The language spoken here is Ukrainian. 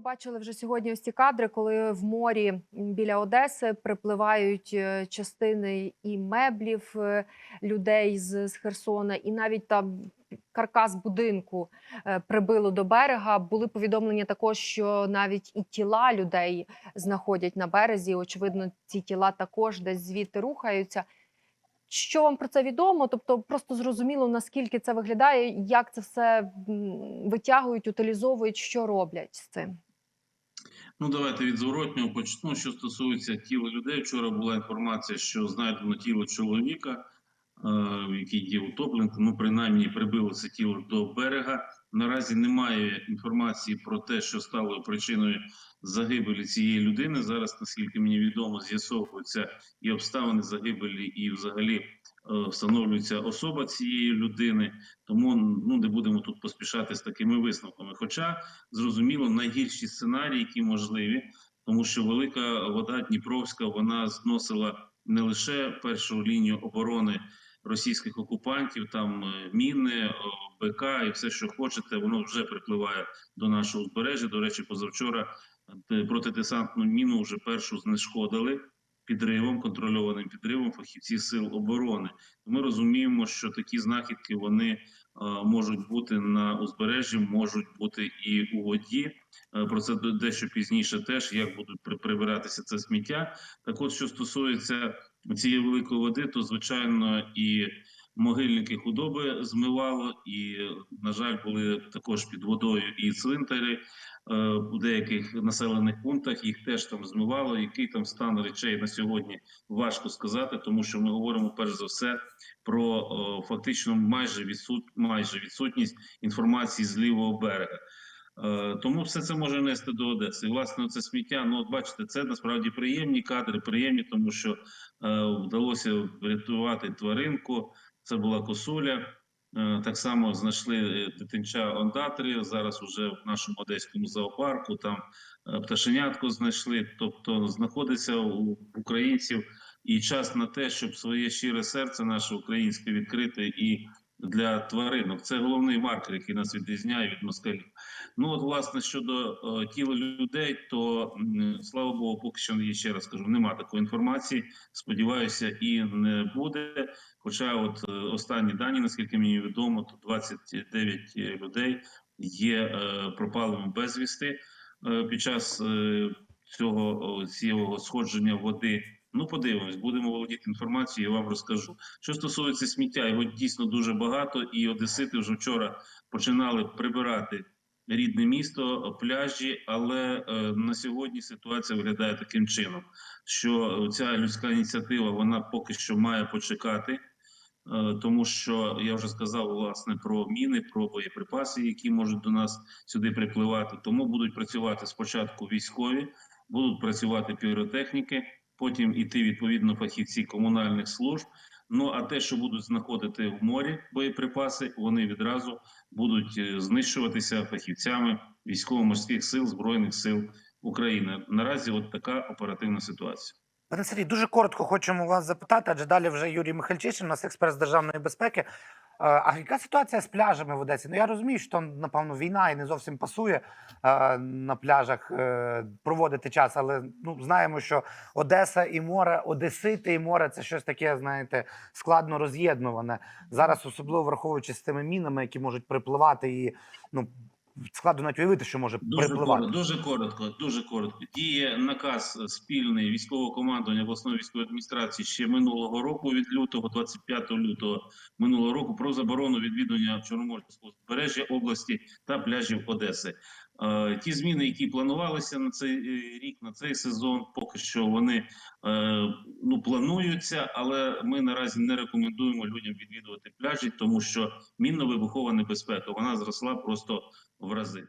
ми бачили вже сьогодні ось ці кадри, коли в морі біля Одеси припливають е, частини і меблів е, людей з, Херсона, і навіть там каркас будинку е, прибило до берега. Були повідомлення також, що навіть і тіла людей знаходять на березі. Очевидно, ці тіла також десь звідти рухаються. Що вам про це відомо? Тобто, просто зрозуміло, наскільки це виглядає, як це все витягують, утилізовують, що роблять з цим. Ну, давайте від зворотнього почну. Що стосується тіла людей, вчора була інформація, що знайдено тіло чоловіка, е, який є утопленим. Ну, принаймні, прибило це тіло до берега. Наразі немає інформації про те, що стало причиною загибелі цієї людини. Зараз, наскільки мені відомо, з'ясовуються і обставини загибелі, і взагалі е, встановлюється особа цієї людини. Тому ну не будемо тут поспішати з такими висновками. Хоча зрозуміло, найгірші сценарії, які можливі, тому що велика вода Дніпровська вона зносила не лише першу лінію оборони російських окупантів, там е, міни, БК і все, що хочете, воно вже припливає до нашого узбережжя. До речі, позавчора е, протидесантну міну вже першу знешкодили підривом, контрольованим підривом фахівці сил оборони. Ми розуміємо, що такі знахідки вони е, можуть бути на узбережжі, можуть бути і у воді. Е, Про це дещо пізніше теж як будуть при- прибиратися це сміття. Так, от що стосується цієї великої води, то звичайно і могильники худоби змивало, і на жаль, були також під водою і цвинтарі е, у деяких населених пунктах. Їх теж там змивало. Який там стан речей на сьогодні важко сказати, тому що ми говоримо перш за все про о, фактично майже майже відсутність інформації з лівого берега. Е, Тому все це може нести до Одеси. І, власне, це сміття. Ну, от бачите, це насправді приємні кадри, приємні, тому що е, вдалося врятувати тваринку. Це була косуля. Е, Так само знайшли дитинча ондатрі. Зараз уже в нашому одеському зоопарку там е, пташенятку знайшли. Тобто знаходиться у українців і час на те, щоб своє щире серце наше українське відкрити і для тваринок. Це головний маркер, який нас відрізняє від москалів. Ну от, власне, щодо е, тіла людей, то слава Богу, поки що я ще раз кажу, нема такої інформації. Сподіваюся, і не буде. Хоча, от е, останні дані, наскільки мені відомо, то 29 людей є е, пропалими безвісти е, під час е, цього цього сходження води. Ну, подивимось, будемо володіти інформацією, я вам розкажу. Що стосується сміття, його дійсно дуже багато, і одесити вже вчора починали прибирати рідне місто, пляжі. Але е, на сьогодні ситуація виглядає таким чином, що ця людська ініціатива вона поки що має почекати. Е, Тому що я вже сказав власне про міни, про боєприпаси, які можуть до нас сюди припливати. Тому будуть працювати спочатку військові, будуть працювати піротехніки, потім іти відповідно фахівці комунальних служб. Ну а те, що будуть знаходити в морі боєприпаси, вони відразу будуть е, знищуватися фахівцями військово-морських сил збройних сил України. Наразі от така оперативна ситуація. Пане Сергій, дуже коротко хочемо вас запитати, адже далі вже Юрій Михальчишин, у нас експерт з державної безпеки. Е, А яка ситуація з пляжами в Одесі? Ну я розумію, що там, напевно, війна і не зовсім пасує е, на пляжах е, проводити час, але ну знаємо, що Одеса і море, Одесити і море це щось таке, знаєте, складно роз'єднуване. Зараз, особливо враховуючи з тими мінами, які можуть припливати, і ну складно навіть уявити, що може Дуже припливати. коротко, дуже коротко, дуже коротко. Діє наказ спільний військового командування обласної військової адміністрації ще минулого року, від лютого, 25 лютого минулого року, про заборону відвідування Чорноморського узбережжя області та пляжів Одеси. Е, Ті зміни, які планувалися на цей е, рік, на цей сезон, поки що вони е, ну плануються, але ми наразі не рекомендуємо людям відвідувати пляжі, тому що мінно-вибухова небезпека вона зросла просто в рази.